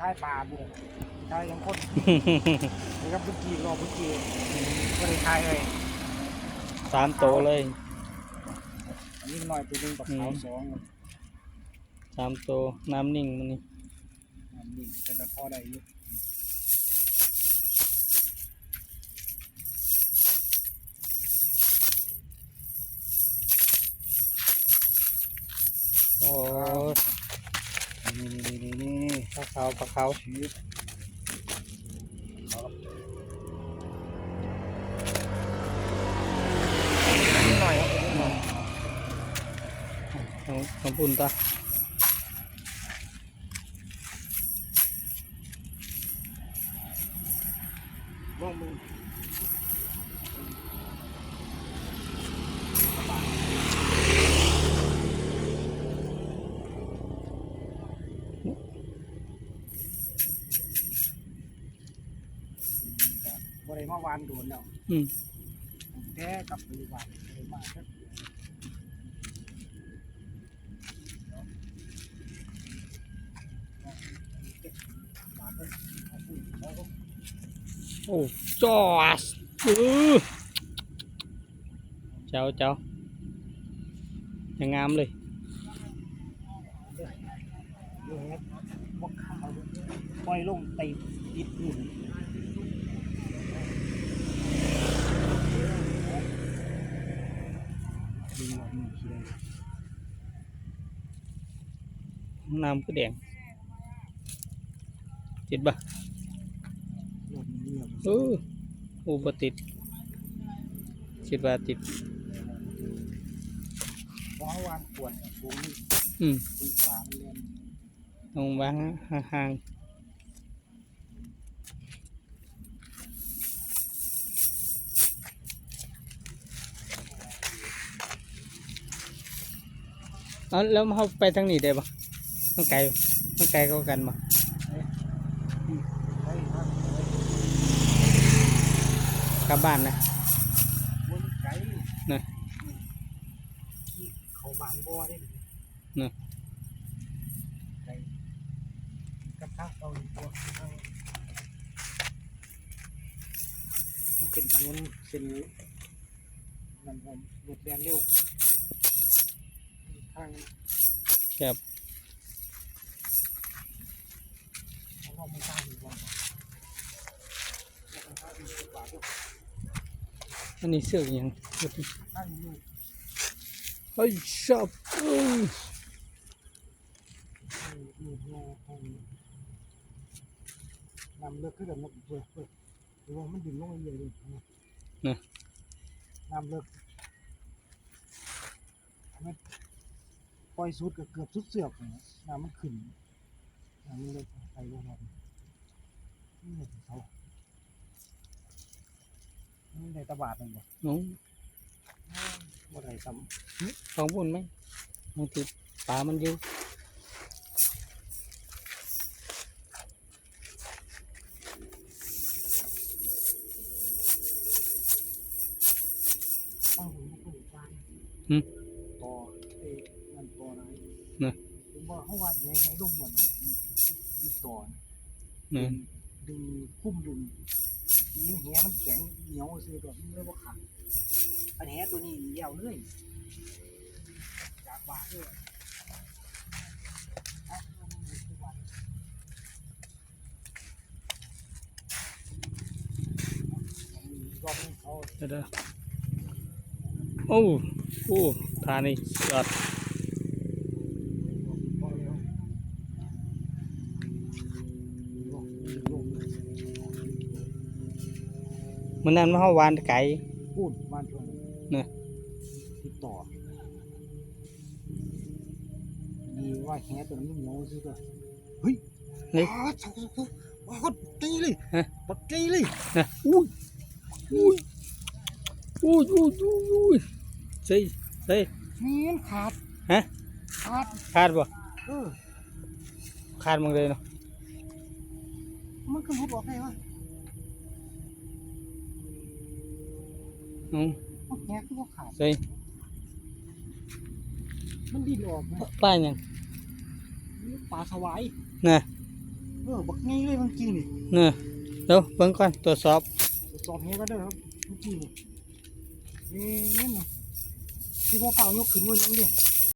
ท้ายปลาบุกท้ายยังคนนี่ครับเมื่อกี้รอเมื่อกี้ก็เลยทายเลยสามโตเลยยิ่งหน่อยตัวหนึงกับเขาสองสามโตน้ำนิ่งมันนี่อันนี้แต่พอได้อยู่โอ้นี่นี่นี่นี่ เอาขาปลาขาชีวิตนิดหน่อยของของปุ่นตาบ้องมือ บ่ได้มาวานโดนแล้วอืมแท้กับปฏิบัติเลยมากครับบาทเลยเอาปืนเอาเข้าโอ้จอสอือเจ้าเจ้ายังงามเลยเดี๋ยวเฮ็ดบกขาวปล่อยลงไปติดอยู่ดึงออก นี่ขี้ได้น้ำก็แดงติดปะรถมันเงียบเออโอ้บ่ติดคิดว่าติดว้าวานปวดปูนี่อืมปูปลามันเล่นต้องวางห่างๆ เอาแล้วเขาไปทางนี้ได้ปะมันไกลมันไกลก็กันมาได้ครับกลับบ้านนะบนไก่น่ะขี้เขาบางบ่อได้น่ะไก่กับข้าวเอาอยู่ตัวข้างมันเป็นถนนเป็นนั่นผมรถแดนเร็ว ทางแคบเขาว่ามันตายอยู่ก่อนแล้วมันตายอยู่กว่าอันนี้เสืออยังตั้งอยู่เฮ้ยชอบอื้ออยู่อยู่ตรงนำเลิกขึ้นกับนกเพื่อเพื่อหรือว่ามันดิ่งลงเรื่อยๆเลยนะนำเลิกมัน ปล่อยสุดก็เกือบสุดเสือกเลยน้ำมันขึ้นน้ำมันเลิกไปลงมานี่เลยเขานี่ในตะบาดมันบ่น้องบ่ได้ซ้ของบุญไหมบางทีปลามันอยู่ำตั้งผมก็ปลูกบ้าน หึ ต่อเอ้นั่นต่อไหน น่ะ ผมบอกเขาว่าอย่างไรลงหมดมีต่อนะนี่ดึงคุ้มดึงยิงแหมันแข็งเหนียวซื้อตัวมันเลยว่าขาดอันแหตัวนี้เลี้ยวเลยจากบาทเลยเอาเอามาเลยที่บาทอันนี้รอบนี้เขาเดี๋ยวเดี๋ยวโอ้โอ้ทานี่ยอด มันนั่นมาเฮาวานไก่พูดบ้านช่วงเนี่ยติดต่อดีว่าแหตัวนี้เหนียวซื้อตัวเฮ้ยนี่อ้าวสักสักสักว้าวตีเลยฮะบักตีเลยนะอุ้ยอุ้ยอุ้ยอุ้ยอุ้ยอุ้ยใส่ใส่เมียนขาดฮะขาดขาดบ่เออขาดมึงเลยเนาะมันคือหุดออกได้วะ อืมมันแหคือว่าขาดใส่มันดิ้นออกนะป้ายยังนี่ปลาสวายน่ะเออบักงี้เลยเมื่อกี้นี่เนี่ยเดี๋ยวเบิ่งก่อนตรวจสอบตรวจสอบแหก็ได้อครับเมื่อกี้นี่เอ๊ะนี่ที่พ่อเก่ายกขึ้นว่ายังเดีย